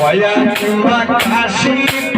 Olha que uma caixinha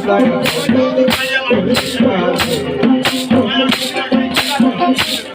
Thank you.